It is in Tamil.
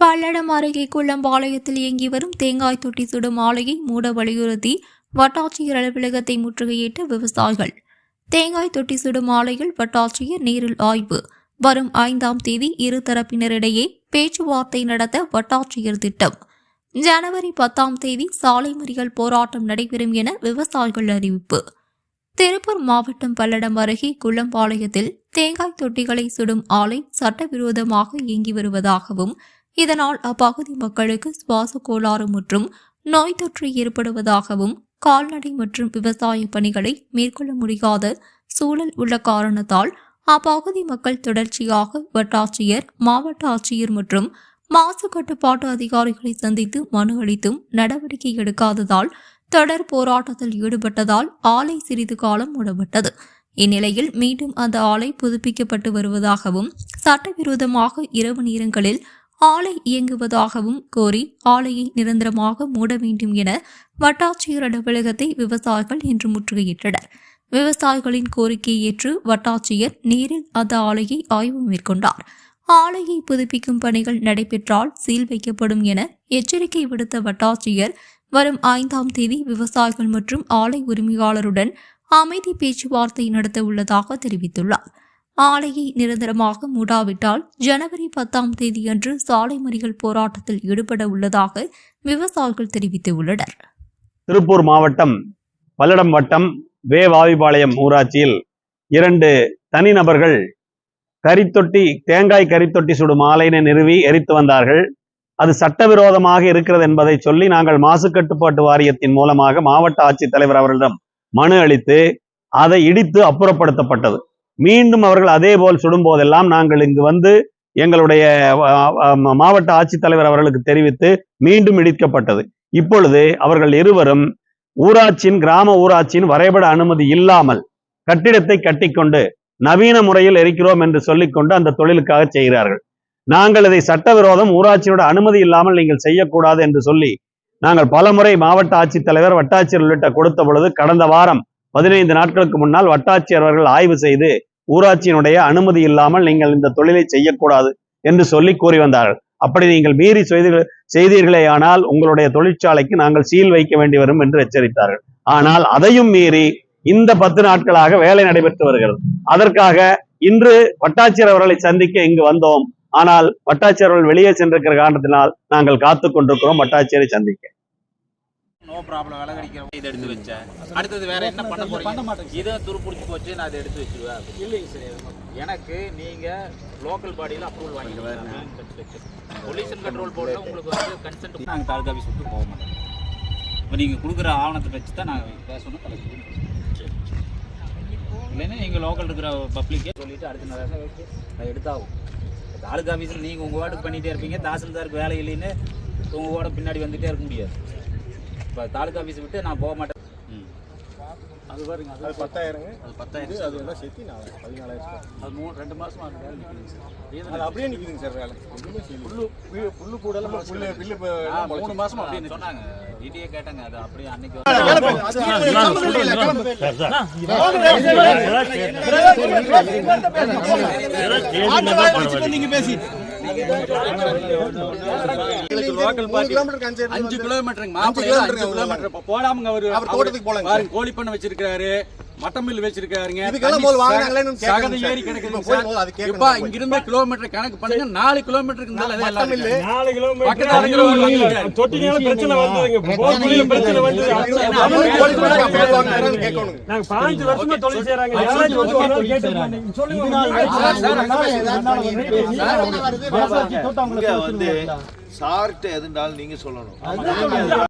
பல்லடம் அருகே குள்ளம்பாளையத்தில் இயங்கி வரும் தேங்காய் தொட்டி சுடும் ஆலையை மூட வலியுறுத்தி வட்டாட்சியர் அலுவலகத்தை முற்றுகையிட்ட விவசாயிகள். தேங்காய் தொட்டி சுடும் ஆலையில் வட்டாட்சியர் நேரில் ஆய்வு. வரும் ஐந்தாம் தேதி இரு தரப்பினரிடையே பேச்சுவார்த்தை நடத்த வட்டாட்சியர் திட்டம். ஜனவரி பத்தாம் தேதி சாலை மறியல் போராட்டம் நடைபெறும் என விவசாயிகள் அறிவிப்பு. திருப்பூர் மாவட்டம் பல்லடம் அருகே குள்ளம்பாளையத்தில் தேங்காய் தொட்டிகளை சுடும் ஆலை சட்டவிரோதமாக இயங்கி வருவதாகவும் இதனால் அப்பகுதி மக்களுக்கு சுவாச கோளாறு மற்றும் நோய் தொற்று ஏற்படுவதாகவும் கால்நடை மற்றும் விவசாய பணிகளை மேற்கொள்ள முடியாத சூழல் உள்ள காரணத்தால் அப்பகுதி மக்கள் தொடர்ச்சியாக வட்டாட்சியர் மாவட்ட ஆட்சியர் மற்றும் மாசு கட்டுப்பாட்டு அதிகாரிகளை சந்தித்து மனு அளித்தும் நடவடிக்கை எடுக்காததால் தொடர் போராட்டத்தில் ஈடுபட்டதால் ஆலை சிறிது காலம் மூடப்பட்டது. இந்நிலையில் மீண்டும் அந்த ஆலை புதுப்பிக்கப்பட்டு வருவதாகவும் சட்டவிரோதமாக இரவு நேரங்களில் ஆலை இயங்குவதாகவும் கோரி ஆலையை நிரந்தரமாக மூட வேண்டும் என வட்டாட்சியர் அலுவலகத்தை விவசாயிகள் இன்று முற்றுகையிட்டனர். விவசாயிகளின் கோரிக்கையை ஏற்று வட்டாட்சியர் நேரில் அந்த ஆலையை ஆய்வு மேற்கொண்டார். ஆலையை புதுப்பிக்கும் பணிகள் நடைபெற்றால் சீல் வைக்கப்படும் என எச்சரிக்கை விடுத்த வட்டாட்சியர் வரும் ஐந்தாம் தேதி விவசாயிகள் மற்றும் ஆலை உரிமையாளருடன் அமைதி பேச்சுவார்த்தை நடத்த உள்ளதாக தெரிவித்துள்ளார். ஆலையை நிரந்தரமாக மூடாவிட்டால் ஜனவரி பத்தாம் தேதியன்று சாலை மறியல் போராட்டத்தில் ஈடுபட உள்ளதாக விவசாயிகள் தெரிவித்துள்ளனர். திருப்பூர் மாவட்டம் பல்லடம் வட்டம் வே வாவிபாளையம் ஊராட்சியில் இரண்டு தனிநபர்கள் கரித்தொட்டி தேங்காய் கரித்தொட்டி சுடும் ஆலையினை நிறுவி எரித்து வந்தார்கள். அது சட்டவிரோதமாக இருக்கிறது என்பதை சொல்லி நாங்கள் மாசு கட்டுப்பாட்டு வாரியத்தின் மூலமாக மாவட்ட ஆட்சித்தலைவர் அவர்களிடம் மனு அளித்து அதை இடித்து அப்புறப்படுத்தப்பட்டது. மீண்டும் அவர்கள் அதே போல் சுடும் போதெல்லாம் நாங்கள் இங்கு வந்து எங்களுடைய மாவட்ட ஆட்சித்தலைவர் அவர்களுக்கு தெரிவித்து மீண்டும் இடிக்கப்பட்டது. இப்பொழுது அவர்கள் இருவரும் ஊராட்சியின் கிராம ஊராட்சியின் வரைபட அனுமதி இல்லாமல் கட்டிடத்தை கட்டிக்கொண்டு நவீன முறையில் எரிக்கிறோம் என்று சொல்லிக்கொண்டு அந்த தொழிலுக்காக செய்கிறார்கள். நாங்கள் இதை சட்டவிரோதம் ஊராட்சியோட அனுமதி இல்லாமல் நீங்கள் செய்யக்கூடாது என்று சொல்லி நாங்கள் பலமுறை மாவட்ட ஆட்சித்தலைவர் வட்டாட்சியர் உள்ளிட்ட கொடுத்த பொழுது கடந்த வாரம் பதினைந்து நாட்களுக்கு முன்னால் வட்டாட்சியர் அவர்கள் ஆய்வு செய்து ஊராட்சியினுடைய அனுமதி இல்லாமல் நீங்கள் இந்த தொழிலை செய்யக்கூடாது என்று சொல்லி கூறி வந்தார்கள். அப்படி நீங்கள் மீறி செய்து செய்தீர்களே ஆனால் உங்களுடைய தொழிற்சாலைக்கு நாங்கள் சீல் வைக்க வேண்டி வரும் என்று எச்சரித்தார்கள். ஆனால் அதையும் மீறி இந்த பத்து நாட்களாக வேலை நடைபெற்று வருகிறது. அதற்காக இன்று வட்டாட்சியர் அவர்களை சந்திக்க இங்கு வந்தோம். ஆனால் வட்டாட்சியர் அவர்கள் வெளியே சென்றிருக்கிற காரணத்தினால் நாங்கள் காத்து கொண்டிருக்கிறோம் வட்டாட்சியரை சந்திக்க. நோ ப்ராப்ளம் விலை கடிக்கிற இதை எடுத்து வச்சேன் அடுத்தது வேற என்ன பண்ண போறீங்க? இதை துருப்பிடிச்சு போச்சு நான் அதை எடுத்து வச்சிருவேன். இல்லைங்க சார் எனக்கு நீங்க லோக்கல் பாடியில் அப்ரூவல் வாங்கிடுவேன் பொல்யூஷன் கண்ட்ரோல் போர்டில் உங்களுக்கு வந்து கன்சென்ட் நாங்கள் தாலுகா ஆஃபீஸ் விட்டு போக மாட்டோம். இப்போ நீங்கள் கொடுக்குற ஆவணத்தை வச்சு தான் நாங்கள் பேசணும் கலெக்ட் இல்லைன்னா எங்கள் லோக்கல் இருக்கிற பப்ளிக்கே சொல்லிட்டு அடுத்த நாள் அதை எடுத்தாகும். தாலுகா ஆஃபீஸில் நீங்கள் உங்கள் வார்டுக்கு பண்ணிகிட்டே இருப்பீங்க தாசில்தாருக்கு வேலை இல்லைன்னு உங்கள் வார்டு பின்னாடி வந்துகிட்டே இருக்க முடியாது. இப்போ தாலுகா ஆஃபீஸ் விட்டு நான் போக மாட்டேன் ம் அது பாருங்க அது பத்தாயிரங்க அது பத்தாயிரம் அது எல்லாம் சேர்த்து நான் பதினாலாயிரம் அது மூணு ரெண்டு மாசமா அது வேலை நிற்குதுங்க சார் அது அப்படியே நிற்குதுங்க சார் வேலை செய்யல. புல்லு புல்லு- கூட புல்லு பில்லு மூணு. மாசமா அப்படின்னு சொன்னாங்க டிடிஏ கேட்டாங்க அது அப்படியே அன்னைக்கு அஞ்சு கிலோமீட்டருங்க மாப்பிள்ளை. அஞ்சு கிலோமீட்டர். போடாமங்க அவரு போலாங்க பாருங்க கோழி பண்ணை வச்சிருக்காரு மட்டன் மில் வச்சிருக்காருங்க சகதி சார். கிடக்குதுங்க இப்ப. இங்க இருந்த கிலோமீட்டர் கணக்கு பண்ணுங்க நாலு கிலோமீட்டருக்கு மட்டம். நாலு கிலோமீட்டர். தொட்டினால பிரச்சனை வந்ததுங்க பிரச்சனை வந்தது நாங்க பாஞ்சு வருஷமா தொழில் செய்யறாங்க. சொல்லுங்க வந்து சார்ட்ட எதுனாலும் நீங்க சொல்லணும்